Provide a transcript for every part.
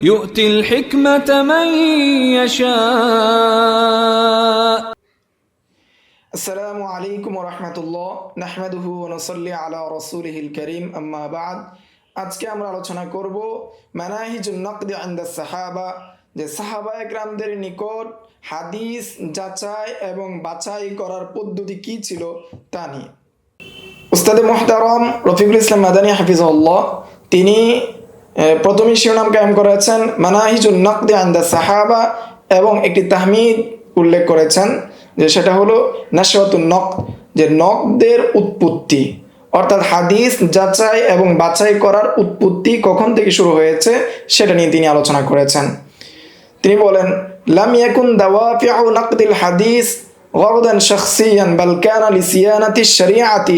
يؤتي الحكمة من يشاء আসসালামু আলাইকুম রহমতুল্লাহ নাহমাদুহু নসল্লি আলা রসুলহিল করিম আম্মা বাদ আজকে আমরা আলোচনা করব মানাহিজুন নকদ আন্দা সাহাবা যে সাহাবা একরামদের নিকট হাদিস যাচাই এবং বাছাই করার পদ্ধতি কি ছিল তা নিয়ে উস্তাদে মোহতারম রফিকুল ইসলাম মাদানী হাফিজউল্লাহ তিনি আহ, প্রথমে শিরোনাম কায়েম করেছেন মানাহিজুন নকদে আন্দা সাহাবা এবং একটি তাহমিদ উল্লেখ করেছেন যে সেটা হলো নাশাতুন নক যে নকদের উৎপত্তি অর্থাৎ হাদিস যাচাই এবং বাছাই করার উৎপত্তি কখন থেকে শুরু হয়েছে সেটা নিয়ে তিনি আলোচনা করেছেন তিনি বলেন লাম ইয়াকুন দাওয়াফিউ নাকদিল হাদিস غرضا شخصيا بل كان لصيانة الشريعة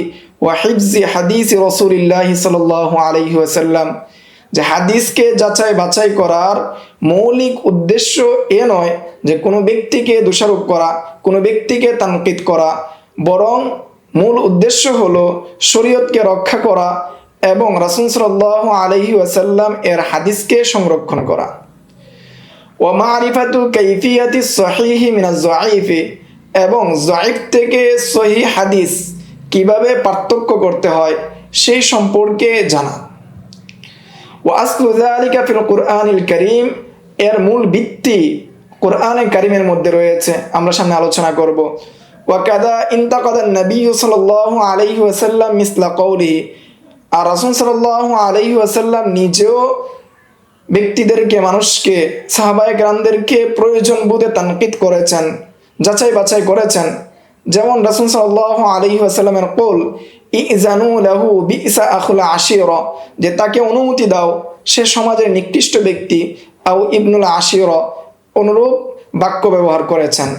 وحفظ حديث رسول الله صلى الله عليه وسلم যে হাদিসকে যাচাই বাছাই করার মৌলিক উদ্দেশ্য এ নয় যে কোনো ব্যক্তিকে দোষারোপ করা, কোনো ব্যক্তিকে তানকিদ করা, বরং মূল উদ্দেশ্য হলো শরীয়তকে রক্ষা করা এবং রাসুল সাল্লাহ আলহি ওয়াসাল্লাম এর হাদিসকে সংরক্ষণ করা। ওমারিফাতু কৈফিয়াতি সহিহি মিনা জয়ীফে এবং জয়ীফ থেকে সহি হাদিস কীভাবে পার্থক্য করতে হয় সেই সম্পর্কে জানা। করিম, এর মূল ভিত্তি কোরআনে করিমের মধ্যে রয়েছে। আমরা সামনে আলোচনা করব। নবী আর আলাইহি নিজেও ব্যক্তিদেরকে, মানুষকে গ্রামদেরকে প্রয়োজন বোধে তানকিদ করেছেন যাচাই বাছাই করেছেন। যেমন রাসুল সাল্লাহ আলহি আসাল্লামের কোল ইজানু লাহু বিসা আখুলা আশির যে তাকে অনুমতি দাও সে সমাজের নিকৃষ্ট ব্যক্তি আউ ইবনুল আশির অনুরূপ বাক্য ব্যবহার করেছেন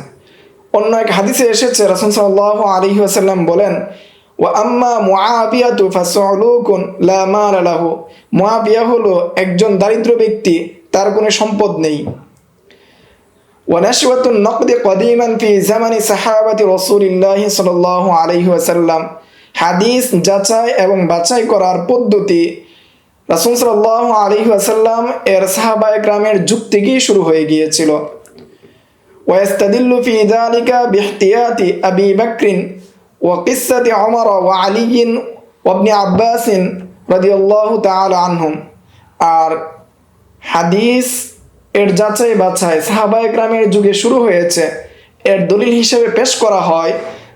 অন্য এক হাদিসে এসেছে রাসুল সাল্লাহ আলহি আসাল্লাম বলেন ও আম্মা মুআবিয়াতু ফাসউলুকুন লা মাল লাহু মুআবিয়া হলো একজন দারিদ্র ব্যক্তি তার কোনো সম্পদ নেই ونشوة النقد قديما في زمن صحابة رسول الله صلى الله عليه وسلم হাদিস যাচাই এবং বাছাই করার পদ্ধতি রাসুল সাল্লাহ আলহি আসাল্লাম এর সাহাবা একরামের যুগ থেকেই শুরু হয়ে গিয়েছিল ويستدل في ذلك باحتياط أبي بكر وقصة عمر وعلي وابن عباس رضي الله تعالى عنهم আর হাদিস এর যাচাই বাছাই সাহাবা একরামের যুগে শুরু হয়েছে এর দলিল হিসেবে পেশ করা হয়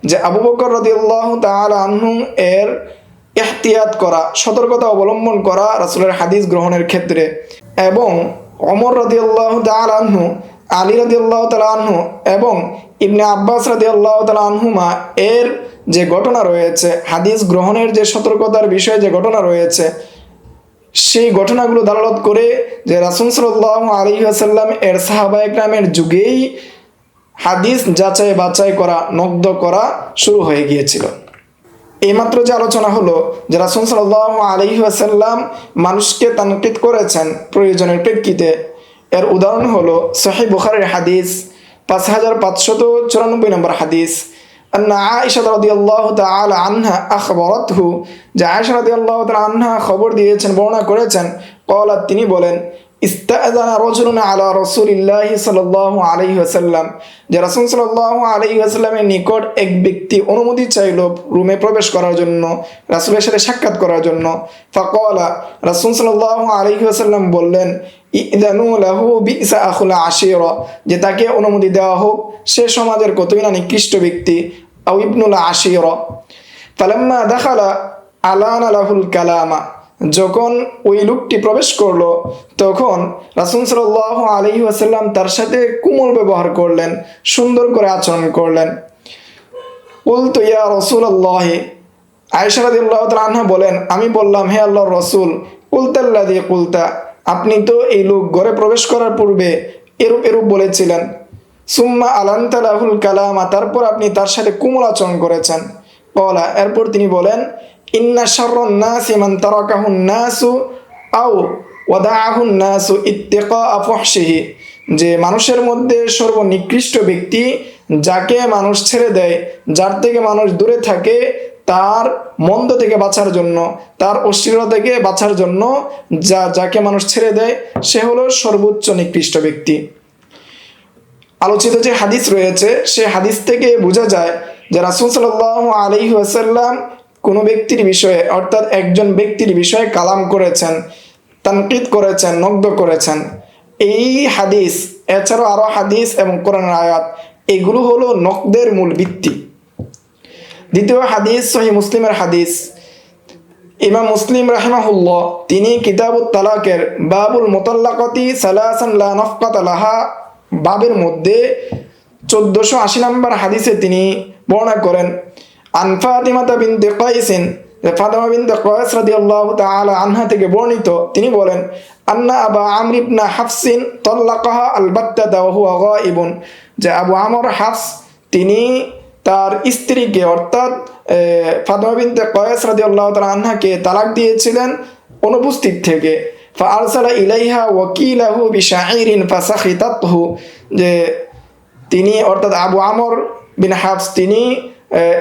যে আবু বকর রদিউল্লাহ তাআলা আনহু এর এহতিয়াত করা, সতর্কতা অবলম্বন করা রাসূলের হাদিস গ্রহণের ক্ষেত্রে এবং অমর রদিউল্লাহ তাআলা আনহু, আলী রদিউল্লাহ তাআলা আনহু এবং ইবনে আব্বাস রদিউল্লাহ তাআলা আনহুমা এর যে ঘটনা রয়েছে, হাদিস গ্রহণের যে সতর্কতার বিষয়ে যে ঘটনা রয়েছে, সেই ঘটনাগুলো দালালত করে যে রাসুল সাল্লাহ আলী আসাল্লাম এর সাহাবা একরামের যুগেই হাদিস যাচাই বাছাই করা নগ্ধ করা শুরু হয়ে গিয়েছিল এইমাত্র যে আলোচনা হলো যে রাসুল সাল্লাহ আলী আসাল্লাম মানুষকে তানকিত করেছেন প্রয়োজনের প্রেক্ষিতে এর উদাহরণ হলো সহি বুখারের হাদিস পাঁচ হাজার পাঁচশত চুরানব্বই নম্বর হাদিস أن عائشة رضي الله تعالى عنها أخبرته যে আয়েশা রাদিয়াল্লাহু তাআলা আনহা খবর দিয়েছেন বর্ণনা করেছেন قالت তিনি বলেন ইস্তাআযানা রাজুলুন আলা রাসূলিল্লাহি সাল্লাল্লাহু আলাইহি ওয়াসাল্লাম। যে রাসূল সাল্লাল্লাহু আলাইহি ওয়াসাল্লামের নিকট এক ব্যক্তি অনুমতি চাইল রুমে প্রবেশ করার জন্য, রাসূলের সাথে সাক্ষাৎ করার জন্য। ফাকালা, রাসূল সাল্লাল্লাহু আলাইহি ওয়াসাল্লাম বললেন, ইদানু লাহু বিসা আখুল আশিরা যে তাকে অনুমতি দেওয়া হোক, সে সমাজের কতই না নিকৃষ্ট ব্যক্তি আউ ইবনুল আশিরা। ফালাম্মা দাখালা আলানা লাহুল কালামা যখন ওই লোকটি প্রবেশ করল, তখন রাসুল সাল্লাহ আলী আসাল্লাম তার সাথে কুমল ব্যবহার করলেন, সুন্দর করে আচরণ করলেন। উলতো, ইয়া রসুল আল্লাহ আয়সারাদিল্লাহ আনহা বলেন, আমি বললাম, হে আল্লাহর রসুল কুলতাল্লা দিয়ে কুলতা, আপনি তো এই লোক ঘরে প্রবেশ করার পূর্বে এরূপ এরূপ বলেছিলেন। সুম্মা আলান্তালাহুল কালামা, তারপর আপনি তার সাথে কুমল আচরণ করেছেন। কলা এরপর তিনি বলেন ইন্না শাররুন নাসি মান তারাকাহুন নাসু আও ওয়াদাআহুন নাসু ইত্তিকা আফহশিহি যে মানুষের মধ্যে সর্বনিকৃষ্ট ব্যক্তি যাকে মানুষ ছেড়ে দেয়, যার থেকে মানুষ দূরে থাকে, তার মন্দ থেকে বাঁচার জন্য, তার অশ্লীলতা থেকে বাঁচার জন্য যা, যাকে মানুষ ছেড়ে দেয়, সে হলো সর্বোচ্চ নিকৃষ্ট ব্যক্তি। আলোচিত যে হাদিস রয়েছে, সে হাদিস থেকে বোঝা যায় যে রাসুল সাল আলী আসাল্লাম কোনো ব্যক্তির বিষয়ে, অর্থাৎ একজন ব্যক্তির বিষয়ে কালাম করেছেন, তানকিদ করেছেন নগ্ধ করেছেন। এই হাদিস, এছাড়াও আরও হাদিস এবং কোরআন আয়াত, এগুলো হলো নকদের মূল ভিত্তি। দ্বিতীয় হাদিস, সহি মুসলিমের হাদিস। ইমাম মুসলিম রাহিমাহুল্লাহ, তিনি কিতাবুত তালাকের বাবুল মোতাল্লাকতি সালাসান লা নফকাত লাহা, বাবের মধ্যে চোদ্দশো আশি নম্বর হাদিসে তিনি বর্ণনা করেন আন ফাতিমাতা বিনতে কয়েসিন ফাতেমা বিনতে কয়েস রাদিয়াল্লাহু তাআলা আনহা থেকে বর্ণিত, তিনি বলেন, আন্না আবা আমর ইবনা হাফসিন তল্লাকাহা আলবাত্তাতা ওয়া হুয়া গায়িবুন যে আবু আমর হাফস, তিনি তার স্ত্রীকে, অর্থাৎ ফাতেমা বিনতে কয়েস রাদিয়াল্লাহু তাআলা আনহাকে তালাক দিয়েছিলেন অনুপস্থিত থেকে। ফারসালা ইলাইহা ওয়াকিলাহু বিশাইরিন ফাসাখিতাতহু। যে তিনি, অর্থাৎ আবু আমর বিন হাফস, তিনি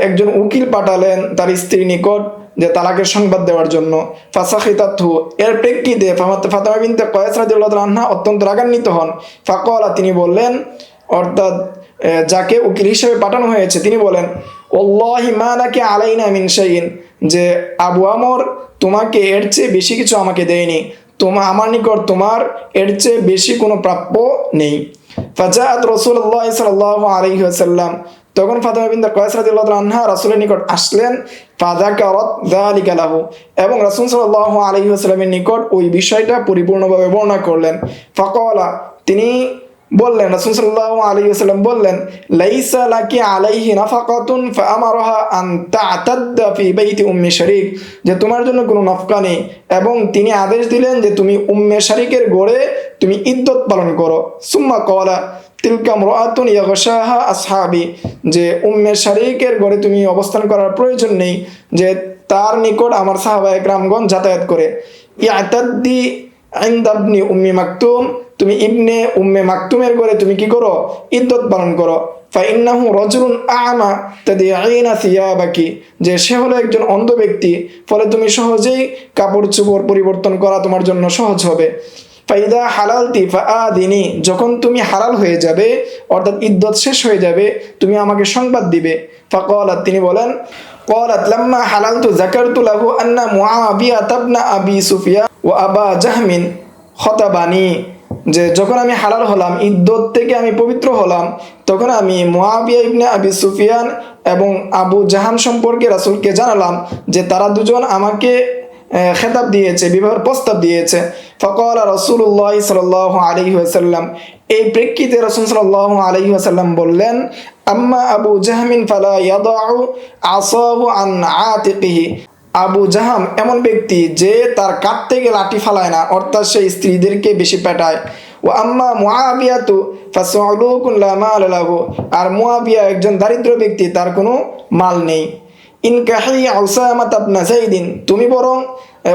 একজন উকিল পাঠালেন তার স্ত্রীর নিকট যে তালাকের সংবাদ দেওয়ার জন্য। ফাসাখিতাতহু। এর প্রেক্ষিতে ফাতেমা বিনতে কয়েস তাআলা আনহা অত্যন্ত রাগান্বিত হন। ফাকলা, তিনি বললেন, অর্থাৎ যাকে উকিল হিসেবে পাঠানো হয়েছে, তিনি বলেন ওল্লাহি মা নাকি আলাইনা মিন শাইইন। যে আবু আমর তোমাকে এর চেয়ে বেশি কিছু আমাকে দেয়নি। তোমা আমার নিকট তোমার এর চেয়ে বেশি কোনো প্রাপ্য নেই। ফাজাত রসুল্লাহ সাল্লাহ আলহি আসাল্লাম তখন ফাতেমা বিন্দা কয়েস রাদিল্লাহ আনহা রাসুলের নিকট আসলেন ফাদাকারত যালিকা লাহু। এবং রাসূল সাল্লাল্লাহু আলাইহি ওয়াসাল্লামের নিকট ওই বিষয়টা পরিপূর্ণভাবে বর্ণনা করলেন। ফাকালা, তিনি বললেন, রাসূল সাল্লাল্লাহু আলাইহি ওয়াসাল্লাম বললেন, লাইসা লাকি আলাইহি নাফাকাতুন ফাআমারাহা আন তা'তাদ্দা ফি বাইতি উম্মি শারিক। যে তোমার জন্য কোনো নফকা নেই। এবং তিনি আদেশ দিলেন যে তুমি উম্মে শারিকের গড়ে তুমি ইদ্যত পালন করো। সুম্মা কওয়ালা তিলকা মরাতুন ইয়াগশাহা আসহাবি, যে উম্মে শারিকের ঘরে তুমি অবস্থান করার প্রয়োজন নেই, যে তার নিকট আমার সাহাবায়ে গ্রামগণ যাতায়াত করে। ইয়াতাদ্দি আইন্দাবনি উম্মি মাকতুম, তুমি ইবনে উম্মে মাকতুমের ঘরে তুমি কি করো? ইদ্যত পালন করো। ফাইন্নাহু রজুলুন আমা তাদিআইনা সিয়াবাকি, যে সে হলো একজন অন্ধ ব্যক্তি, ফলে তুমি সহজেই কাপড় চোপড় পরিবর্তন করা তোমার জন্য সহজ হবে। ফাইদা হালালতি ফাআদিনি যখন তুমি হালাল হয়ে যাবে অর্থাৎ ইদ্যত শেষ হয়ে যাবে তুমি আমাকে সংবাদ দিবে ফাকালাত তিনি বলেন قالت لما حللت ذكرت له أن معاوية بن أبي سفيان وأبا جهم خطبني যে যখন আমি হালাল হলাম ইদ্যত থেকে আমি পবিত্র হলাম তখন আমি মুয়াবিয়া ইবনে আবি সুফিয়ান এবং আবু জাহান সম্পর্কে রাসূলকে জানালাম যে তারা দুজন আমাকে আহ, খেতাব দিয়েছে, বিবাহের প্রস্তাব দিয়েছে। ফকল রসুল্লাহ সাল আলহি আসাল্লাম এই প্রেক্ষিতে রসুল সাল আলহি আসাল্লাম বললেন, আম্মা আবু জাহমিন ফালা ইয়াদাউ আসাহু আন আবু জাহাম এমন ব্যক্তি যে তার কাত থেকে লাঠি ফালায় না, অর্থাৎ সে স্ত্রীদেরকে বেশি পেটায়। ও আম্মা মুআবিয়া তো লা মাল আর মুআবিয়া একজন দারিদ্র ব্যক্তি, তার কোনো মাল নেই। ইনকাহি উসামা তাবনা জাইদিন তুমি বরং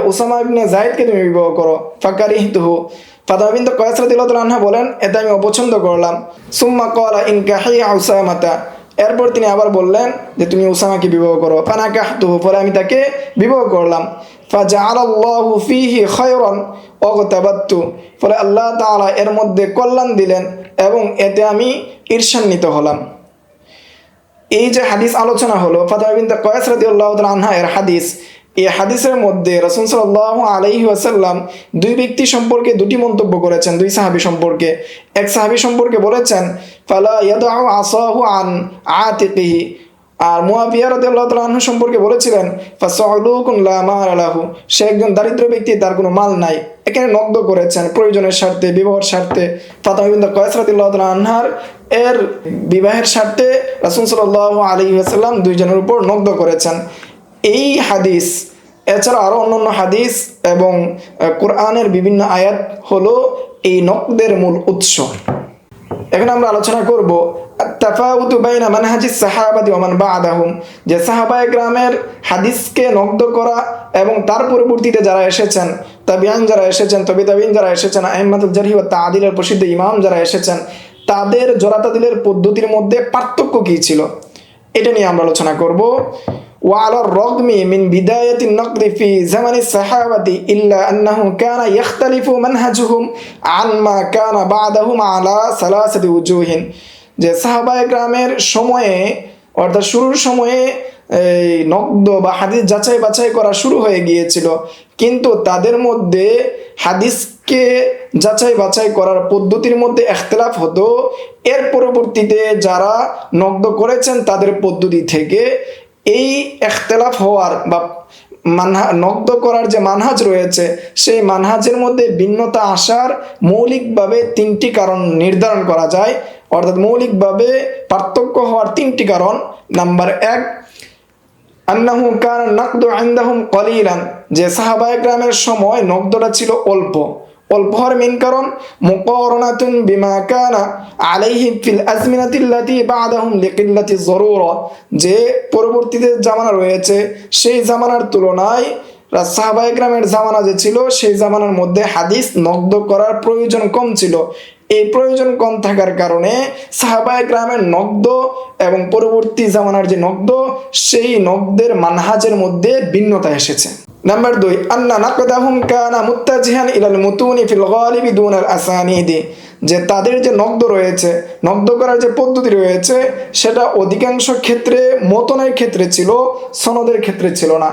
উসামা ইবনে জাইদকে তুমি বিবাহ করো। ফাকারিহতুহু। ফাতেমা বিনতে কয়েস রাদিয়াল্লাহু আনহা বলেন, এটা আমি অপছন্দ করলাম। সুম্মা ক্বালা ইনকাহি উসামাতা। এরপর তিনি আবার বললেন যে, তুমি উসামাকে বিবাহ করো। ফানাকাহতুহু ফলে আমি তাকে বিবাহ করলাম। ফাজআলাল্লাহু ফীহি খায়রান ওয়াগতাবাত্তু ফলে আল্লাহ তাআলা এর মধ্যে কল্যাণ দিলেন এবং এতে আমি ঈর্ষান্বিত হলাম। এই যে হাদিস আলোচনা হলো কয়েস এর হাদিস। এই হাদিসের মধ্যে রসুন সাল্লাল্লাহু আলাইহি ওয়াসাল্লাম দুই ব্যক্তি সম্পর্কে দুটি মন্তব্য করেছেন, দুই সাহাবি সম্পর্কে। এক সাহাবি সম্পর্কে বলেছেন, ফালা ইয়াদ আসাহু আন আতিকিহি। আর মুয়াবিয়া রাদিয়াল্লাহু তাআলা আনহু সম্পর্কে বলেছিলেন লাহু সে একজন দারিদ্র ব্যক্তি, তার কোনো মাল নাই। এখানে নগ্ন করেছেন প্রয়োজনের স্বার্থে, বিবাহের স্বার্থে। ফাতেমা বিনতে কয়েস রাদিয়াল্লাহু তাআলা আনহার, এর বিবাহের স্বার্থে রাসূল সাল্লাল্লাহু আলাইহি ওয়াসাল্লাম দুইজনের উপর নগ্ন করেছেন। এই হাদিস, এছাড়া আরও অন্যান্য হাদিস এবং কোরআনের বিভিন্ন আয়াত হলো এই নকদের মূল উৎস। এখন আমরা আলোচনা করব তাফাউতু বাইনা মানহাজিস সাহাবাদি ওমান বাদাহুম, যে সাহাবায়ে গ্রামের হাদিসকে নগ্ধ করা এবং তার পরবর্তীতে যারা এসেছেন, তাবিয়ান যারা এসেছেন তবি তাবিন যারা এসেছেন আহমাদুল জারহি ও তাদিলের প্রসিদ্ধ ইমাম যারা এসেছেন, তাদের জোরাতাদিলের পদ্ধতির মধ্যে পার্থক্য কী ছিল? এটা নিয়ে আমরা আলোচনা করব। وعلى الرغم من بداية النقد في زمن الصحابة إلا أنه كان يختلف منهجهم عن ما كان بعدهم على ثلاثة وجوه যে সাহাবায়ে গ্রামের সময়ে অর্থাৎ শুরুর সময়ে এই নগ্দ বা হাদিস যাচাই বাছাই করা শুরু হয়ে গিয়েছিল কিন্তু তাদের মধ্যে হাদিসকে যাচাই বাছাই করার পদ্ধতির মধ্যে এখতলাফ হতো এর পরবর্তীতে যারা নগ্দ করেছেন তাদের পদ্ধতি থেকে এই এখতলাফ হওয়ার বা মানহা নগ্দ করার যে মানহাজ রয়েছে, সেই মানহাজের মধ্যে ভিন্নতা আসার মৌলিকভাবে তিনটি কারণ নির্ধারণ করা যায়। অর্থাৎ মৌলিকভাবে পার্থক্য হওয়ার তিনটি কারণ। নাম্বার এক, আন্নাহু কান নাকদু আন্দাহুম কলিলান, যে সাহাবায়ে গ্রামের সময় নগদটা ছিল অল্প। হওয়ার মেন কারণ মুকারনাতুন বিমা কানা আলাইহি ফিল আজমিনাতিল্লাতি বাদাহুম লিকিল্লাতি জরুরা যে পরবর্তীতে জামানা রয়েছে, সেই জামানার তুলনায় সাহাবায়ে গ্রামের জামানা যে ছিল, সেই জামানার মধ্যে হাদিস নগ্দ করার প্রয়োজন কম ছিল। এই প্রয়োজন কম থাকার কারণে সাহাবায়ে গ্রামের নগ্দ এবং পরবর্তী জামানার যে নগ্দ সেই নগ্দের মানহাজের মধ্যে ভিন্নতা এসেছে। নাম্বার দুই আন্না নাকদাহুম কানা মুত্তাজিহান ইলাল মুতুনি ফিল গালিবি দুনাল আসানিদি যে তাদের যে নগ্দ রয়েছে নগ্দ করার যে পদ্ধতি রয়েছে, সেটা অধিকাংশ ক্ষেত্রে মতনের ক্ষেত্রে ছিল, সনদের ক্ষেত্রে ছিল না।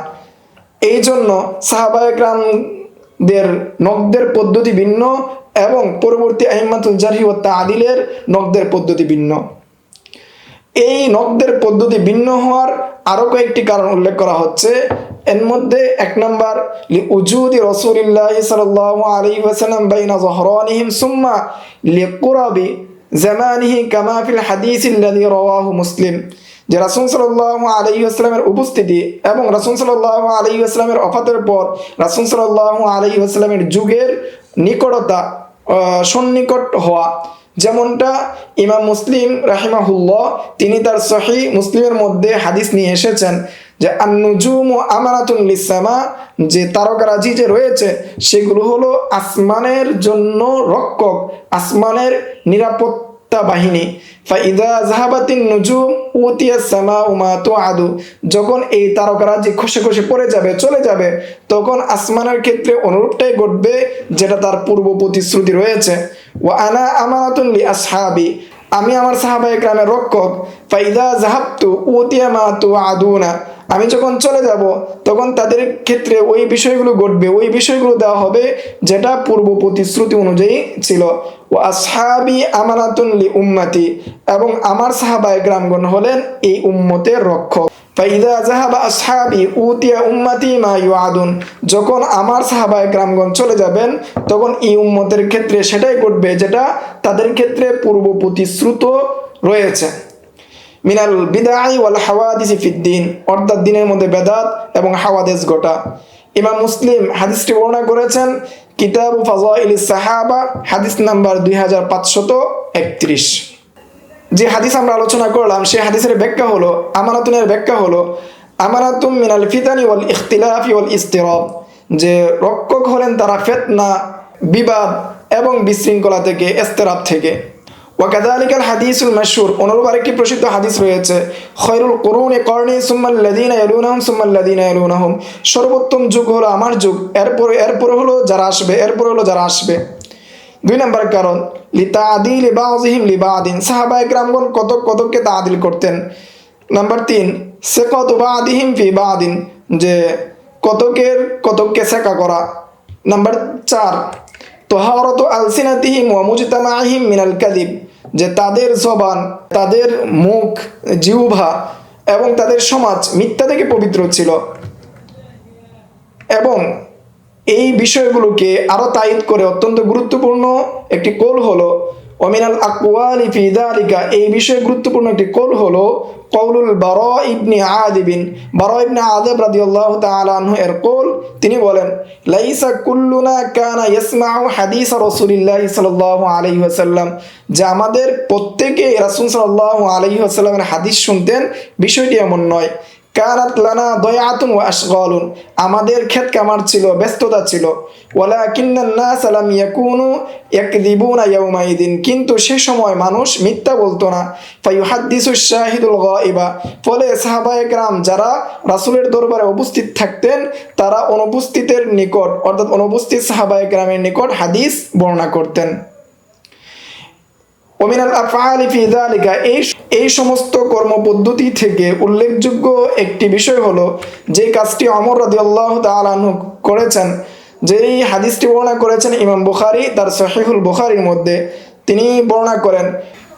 এই জন্য সাহাবায়করামদের নগদের পদ্ধতি ভিন্ন এবং পরবর্তী আহিমাতুল জারহি ও তাদিলের নগদের পদ্ধতি ভিন্ন। এই নগদের পদ্ধতি ভিন্ন হওয়ার আরও কয়েকটি কারণ উল্লেখ করা হচ্ছে। এর মধ্যে এক নম্বর, লি উজুদি রসুলিল্লাহ সাল্লাল্লাহু আলাইহি ওয়াসাল্লাম বাইনা জহরানিহিম সুম্মা লিকুরাবি জামানিহি কামা ফিল হাদিসিল্লাযী রাওয়াহু মুসলিম। যে রাসুল সাল্লাহ আলী আসলামের উপস্থিতি এবং রাসুল সাল্লাহ আলী আসলামের অফাতের পর রাসুল সাল্লাহ আলী আসলামের যুগের নিকটতা সন্নিকট হওয়া। যেমনটা ইমাম মুসলিম রাহিমাহুল্লাহ তিনি তার সহি মুসলিমের মধ্যে হাদিস নিয়ে এসেছেন। যে আন্নুজুম ও আমানাতুন লিসামা যে তারকারাজি যে রয়েছে, সেগুলো হলো আসমানের জন্য রক্ষক, আসমানের নিরাপত্তা বাহিনী। ফাইদা জাহাবাতিন নুজুম উতিয়া সামা উমা তো আদু যখন এই তারকারাজি খসে খসে পড়ে যাবে, চলে যাবে, তখন আসমানের ক্ষেত্রে অনুরূপটাই ঘটবে, যেটা তার পূর্ব প্রতিশ্রুতি রয়েছে। ও আনা আমানাতুন লি আসহাবি আমি আমার সাহাবা একরামের রক্ষক। ফাইদা জাহাবতু উতিয়া মা তো আদু আদুনা আমি যখন চলে যাব, তখন তাদের ক্ষেত্রে ওই বিষয়গুলো ঘটবে, ওই বিষয়গুলো দেওয়া হবে যেটা পূর্ব প্রতিশ্রুতি অনুযায়ী ছিল। ও আসহাবি আমানাতুন লি উম্মাতি, এবং আমার সাহাবায় গ্রামগণ হলেন এই উম্মতের রক্ষক। উতিয়া উম্মাতি মা যখন আমার সাহাবায় গ্রামগণ চলে যাবেন, তখন এই উম্মতের ক্ষেত্রে সেটাই ঘটবে যেটা তাদের ক্ষেত্রে পূর্ব প্রতিশ্রুত রয়েছে। মিনাল বিদাই ওয়াল হাওয়াদিস ফিদ্দিন অর্থাৎ দিনের মধ্যে বেদাত এবং হাওয়াদেস গোটা। ইমাম মুসলিম হাদিসটি বর্ণনা করেছেন, কিতাব ফাজাইল সাহাবা, হাদিস নাম্বার দুই হাজার পাঁচশত একত্রিশ। যে হাদিস আমরা আলোচনা করলাম, সেই হাদিসের ব্যাখ্যা হলো, আমানাতুনের ব্যাখ্যা হলো, আমানাতুম মিনাল ফিতানি ওয়াল ইখতিলাফি ওয়াল ইস্তিরাব। যে রক্ষক হলেন তারা ফেতনা, বিবাদ এবং বিশৃঙ্খলা থেকে, এস্তেরাব থেকে। ওয়াকাদালিকাল হাদিসুল মাশহুর অনুরূপ আরেকটি প্রসিদ্ধ হাদিস রয়েছে খয়রুল করুনে কর্ণে সুম্মাল্লাদিনা ইয়ালুনাহুম সুম্মাল্লাদিনা ইয়ালুনাহুম। সর্বোত্তম যুগ হলো আমার যুগ, এরপরে এরপরে হলো যারা আসবে, এরপরে হলো যারা আসবে। দুই নম্বর কারণ লিতা আদিল বাজিহিম লিবাদিন। সাহাবা একরামগণ কতক কতককে তা আদিল করতেন। নাম্বার তিন সে কত বা আদিহিম ফি বা আদিন যে কতকের কতককে সেকা করা। নাম্বার চার তোহারত আলসিনাতিহিম ওয়া মুজতামাহিম মিনাল কাদিব যে তাদের জবান, তাদের মুখ জিউভা এবং তাদের সমাজ মিথ্যা থেকে পবিত্র ছিল। এবং এই বিষয়গুলোকে আরও তাইদ করে অত্যন্ত গুরুত্বপূর্ণ একটি কোল হলো অমিনাল আকুয়ালিফিদা আলিকা এই বিষয়ে গুরুত্বপূর্ণ একটি কোল হলো কৌলুল বর ইবনি আদিবিন। বর ইবনি আদেব রাদি আল্লাহ তালু এর কোল তিনি বলেন, লাইসা কুল্লুনা কানা ইয়াসমাউ হাদিস রসুলিল্লাহ সাল্লাহ আলহি আসাল্লাম যে আমাদের প্রত্যেকে রাসুল সাল্লাহ আলহি আসাল্লামের হাদিস শুনতেন, বিষয়টি এমন নয়। কানাত লানা দয়াতুন ওয়া আশগলুন। আমাদের ক্ষেত কামার ছিল, ব্যস্ততা ছিল। ওয়ালা কিন্নান না সালাম ইয়াকুনু ইয়াকদিবুনা ইয়াউমাইদিন। কিন্তু সে সময় মানুষ মিথ্যা বলতো না। ফাই ফাইহাদ্দিসু শাহিদুল ইবা ফলে সাহাবায়ে کرام যারা রাসূলের দরবারে উপস্থিত থাকতেন, তারা অনুপস্থিতের নিকট, অর্থাৎ অনুপস্থিত সাহাবায়ে کرامের নিকট হাদিস বর্ণনা করতেন। ওমিনাল আফআলি ফি যালিকা, এই এই সমস্ত কর্মপদ্ধতি থেকে উল্লেখযোগ্য একটি বিষয় হলো যে কাজটি অমর রাদিয়াল্লাহু তাআলা করেছেন। যেই হাদিসটি বর্ণনা করেছেন ইমাম বুখারী, তার সহিহুল বুখারীর মধ্যে তিনি বর্ণনা করেন,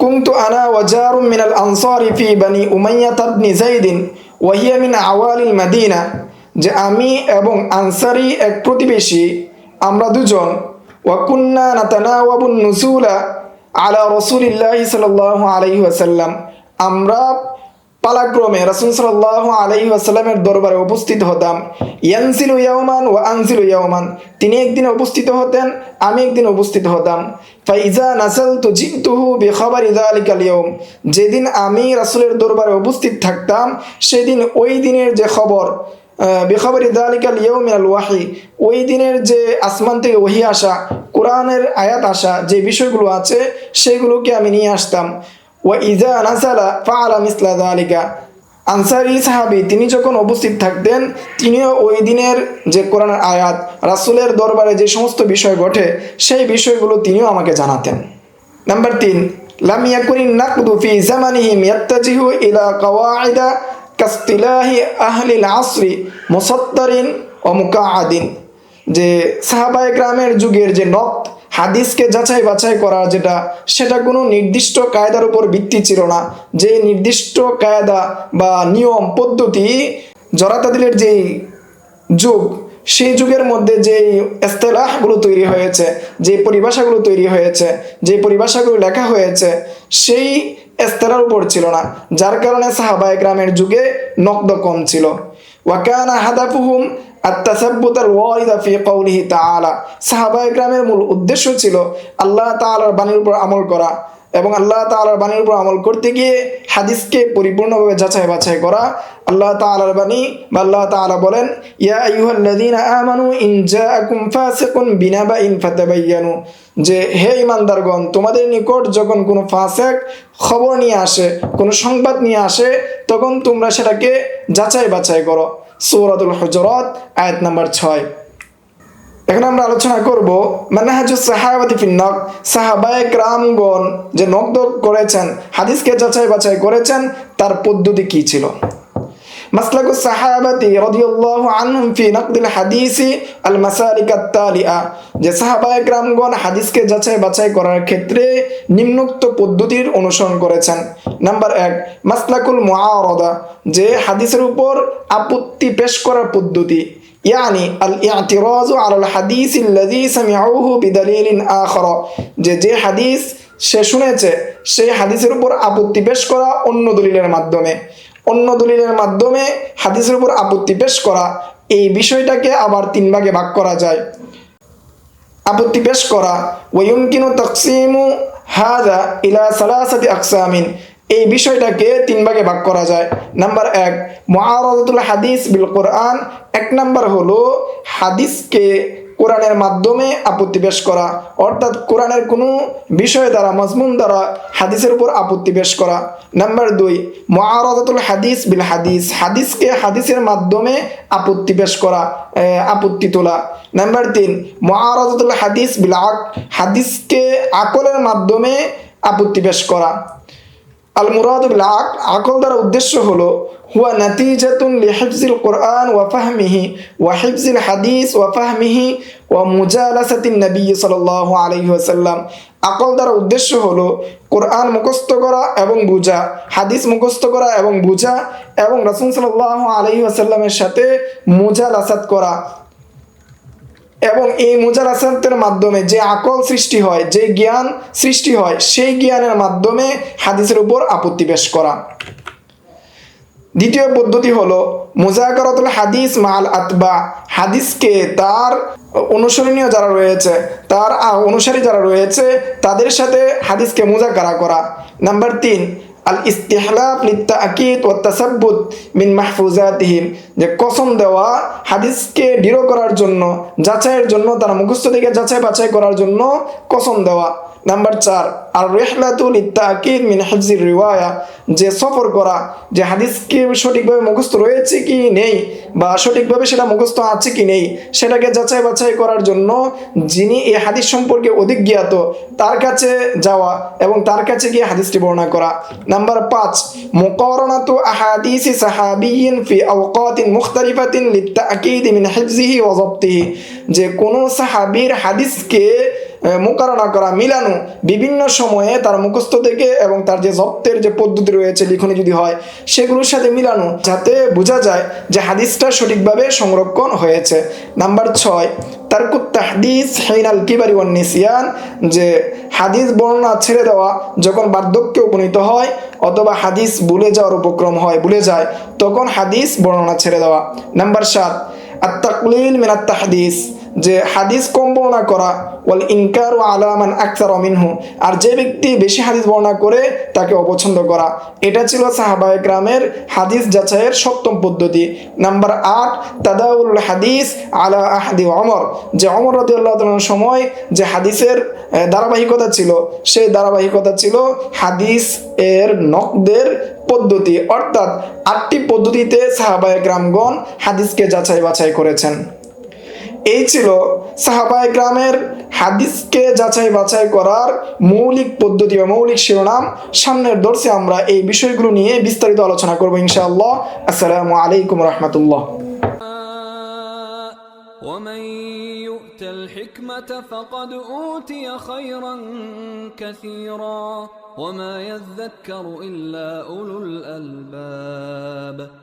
কুনতু আনা ওয়াজারুম মিনাল আনসারি ফি বানি উমাইয়া ইবনি যাইদিন ওয়া হিয়া মিন আওয়ালিল মাদিনা। যে আমি এবং আনসারি এক প্রতিবেশী, আমরা দুজন ওয়াকুন্না নাতানাওয়াবুন নুসুলা আলা রসুলিল্লাহ সাল্লাহ আলহি আসাল্লাম আমরা পালাক্রমে রসুল সাল্লাহ আলহি আসাল্লামের দরবারে উপস্থিত হতাম। ইয়ানসিলু ইয়াওমান ও আনসিলু ইয়াওমান। তিনি একদিন উপস্থিত হতেন, আমি একদিন উপস্থিত হতাম। ফাইজা নাসাল তু জিতুহু বেখবর ইদা আলিকাল যেদিন আমি রাসুলের দরবারে উপস্থিত থাকতাম, সেদিন ওই দিনের যে খবর বেখবর ইদালিকাল ইয়ৌমিনাল ওয়াহি। ওই দিনের যে আসমান থেকে ওহি আসা, কোরআনের আয়াত আসা, যে বিষয়গুলো আছে, সেগুলোকে আমি নিয়ে আসতাম। ওয়া ইজা নাসালা ফাআলা মিসলা দালিকা। আনসারি সাহাবি, তিনি যখন উপস্থিত থাকতেন, তিনিও ওই দিনের যে কোরআনের আয়াত, রাসুলের দরবারে যে সমস্ত বিষয় ঘটে, সেই বিষয়গুলো তিনিও আমাকে জানাতেন। নাম্বার তিন, লাম ইয়াকুনি নাকদু ফি জামানিহিম ইয়াত্তাজিহু ইলা কাওয়াইদা কাস্তিলাহি আহলিল আসরি মুসত্তারিন ও মুকাআদিন। যে সাহাবায়ে গ্রামের যুগের যে নক হাদিসকে যাচাই বাছাই করা যেটা, সেটা কোনো নির্দিষ্ট কায়দার উপর ভিত্তি ছিল না। যে নির্দিষ্ট কায়দা বা নিয়ম, পদ্ধতি জরাতাদিলের যেই যুগ, সেই যুগের মধ্যে যে এস্তেলাহগুলো তৈরি হয়েছে, যে পরিভাষাগুলো তৈরি হয়েছে, যে পরিভাষাগুলো লেখা হয়েছে, সেই এস্তেলার উপর ছিল না, যার কারণে সাহাবায় গ্রামের যুগে নকদ কম ছিল। ওয়াকানা হাদাফুহুম আত্তাসাব্বুতাল ওয়ারিদা ফি কওলিহি তাআলা। সাহাবায়ে গ্রামের মূল উদ্দেশ্য ছিল আল্লাহ তাআলার বাণীর উপর আমল করা। এবং আল্লাহ তাআলার বাণীর উপর আমল করতে গিয়ে হাদিসকে পরিপূর্ণভাবে যাচাই বাছাই করা। আল্লাহ তাআলার বাণী বা আল্লাহ তাআলা বলেন, ইয়া আইয়ুহাল্লাযীনা আমানু ইন জাআকুম ফাসিকুন বিনাবাইন ফাতাবায়ানু যে, হে ইমানদারগণ তোমাদের নিকট যখন কোনো ফাসেক খবর নিয়ে আসে, কোনো সংবাদ নিয়ে আসে, তখন তোমরা সেটাকে যাচাই বাছাই করো। সৌরাতুল হজরত, আয়াত নাম্বার ছয়। এখন আমরা আলোচনা করব মানহাজুস সাহাবাতি ফিন নক সাহাবায়ে রামগণ যে নকদ করেছেন, হাদিসকে যাচাই বাছাই করেছেন, তার পদ্ধতি কি ছিল? মাসলাকু সাহাবাতি রাদিয়াল্লাহু আনহুম ফি নাকদিল হাদিসি আল মাসালিক আত-তালিআ যে সাহাবায়ে রামগণ হাদিসকে যাচাই বাছাই করার ক্ষেত্রে নিম্নোক্ত পদ্ধতির অনুসরণ করেছেন। নাম্বার এক, মাসলাকুল মুআরাদা, যে হাদিসের উপর আপত্তি পেশ করার পদ্ধতি। ইয়ানি আল ইয়াতিরাজ আল হাদিস ইল্লাযী সামিউহু বিদালিলিন আখর যে যে হাদিস সে শুনেছে, সেই হাদিসের উপর আপত্তি পেশ করা অন্য দলিলের মাধ্যমে। অন্য দলিলের মাধ্যমে হাদিসের উপর আপত্তি পেশ করা, এই বিষয়টাকে আবার তিন ভাগে ভাগ করা যায়। আপত্তি পেশ করা ওয়ুমকিনু তাকসিমু হাদা ইলা সালাসাতি আকসামিন। এই বিষয়টাকে তিন ভাগে ভাগ করা যায়। নাম্বার এক মহারতুল হাদিস বিল কোরআন। এক নাম্বার হলো হাদিসকে কোরআনের মাধ্যমে আপত্তি পেশ করা, অর্থাৎ কোরআনের কোনো বিষয় দ্বারা, মজমুন দ্বারা হাদিসের উপর আপত্তি পেশ করা। নাম্বার দুই মহারতুল হাদিস বিল হাদিস। হাদিসকে হাদিসের মাধ্যমে আপত্তি পেশ করা আপত্তি তোলা। নাম্বার তিন মহারতুল হাদিস বিল আক। হাদিসকে আকলের মাধ্যমে আপত্তি পেশ করা। আল মুরাদ বিল আক আকল দ্বারা উদ্দেশ্য হলো, হুয়া নাতিজাতুন লিহিফজিল কোরআন ওয়া ফাহমিহি, ওয়া হিফজিল হাদিস ওয়া ফাহমিহি ওয়া মুজালাসাতিন নবী সাল্লাল্লাহু আলাইহি ওয়াসাল্লাম। আকল দ্বারা উদ্দেশ্য হলো, কোরআন মুখস্থ করা এবং বুঝা, হাদিস মুখস্থ করা এবং বুঝা এবং রাসূল সাল্লাল্লাহু আলাইহি ওয়াসাল্লামের সাথে মুজালাসাত করা। এবং এই মুজারাসাতের মাধ্যমে যে আকল সৃষ্টি হয়, যে জ্ঞান সৃষ্টি হয়, সেই জ্ঞানের মাধ্যমে হাদিসের উপর আপত্তি পেশ করা। দ্বিতীয় পদ্ধতি হলো মুজাকরাতুল হাদিস মাল আতবা। হাদিসকে তার অনুসরণীয় যারা রয়েছে, তার অনুসারী যারা রয়েছে, তাদের সাথে হাদিসকে মুজাকারা করা। নাম্বার তিন আল ইস্তিহলাফ লিত্তাকিদ ও তাসাব্বুত মিন মাহফুজাতিহিম, যে কসম দেওয়া হাদিসকে দৃঢ় করার জন্য, যাচাইয়ের জন্য, তারা মুখস্থ থেকে যাচাই বাছাই করার জন্য কসম দেওয়া। নাম্বার চার আর রেহলাতুল ইত্তাকিদ মিন হাফজির রিওয়ায়া। যে সফর করা, যে হাদিসকে সঠিকভাবে মুখস্থ রয়েছে কি নেই, বা সঠিকভাবে সেটা মুখস্থ আছে কি নেই, সেটাকে যাচাই বাছাই করার জন্য যিনি এই হাদিস সম্পর্কে অধিক জ্ঞাত, তার কাছে যাওয়া এবং তার কাছে গিয়ে হাদিসটি বর্ণনা করা। নাম্বার পাঁচ মুকারনাতু আহাদিসি সাহাবিয়িন ফি আওকাতিন মুখতালিফাতিন লিত্তাকিদ মিন হিফজিহি ওয়া যে কোনো সাহাবীর হাদিসকে মোকারণা করা, মিলানো, বিভিন্ন সময়ে তার মুখস্থ থেকে এবং তার যে জপ্তের যে পদ্ধতি রয়েছে লিখনে যদি হয়, সেগুলোর সাথে মিলানো, যাতে বোঝা যায় যে হাদিসটা সঠিকভাবে সংরক্ষণ হয়েছে। নাম্বার ছয় তারকুত তাহদিস হেইনাল কিবারি ওয়ান যে হাদিস বর্ণনা ছেড়ে দেওয়া যখন বার্ধক্যে উপনীত হয় অথবা হাদিস ভুলে যাওয়ার উপক্রম হয়, ভুলে যায়, তখন হাদিস বর্ণনা ছেড়ে দেওয়া। নাম্বার সাত, আত্তাকলিল মিনাত তাহদিস। যে হাদিস কম বর্ণনা করা, ওয়াল ইনকার ও আলামান আক্তার অমিনহু আর যে ব্যক্তি বেশি হাদিস বর্ণনা করে তাকে অপছন্দ করা। এটা ছিল সাহাবায়ে গ্রামের হাদিস যাচাইয়ের সপ্তম পদ্ধতি। নাম্বার আট তাদাউল হাদিস আলা আহাদি অমর যে অমর রদিউল্লাহ সময় যে হাদিসের ধারাবাহিকতা ছিল, সেই ধারাবাহিকতা ছিল হাদিস এর নকদের পদ্ধতি। অর্থাৎ আটটি পদ্ধতিতে সাহাবায় গ্রামগণ হাদিসকে যাচাই বাছাই করেছেন। এই ছিল সাহাবায় গ্রামের হাদিসকে যাচাই বাছাই করার মৌলিক পদ্ধতি বা মৌলিক শিরোনাম সামনের দর্শে আমরা এই বিষয়গুলো নিয়ে বিস্তারিত আলোচনা করবো ইনশাআল্লাহ আসসালামু আলাইকুম রহমতুল্লাহ ومن يؤت الحكمة فقد أوتي خيرا كثيرا وما يذكر إلا أولو الألباب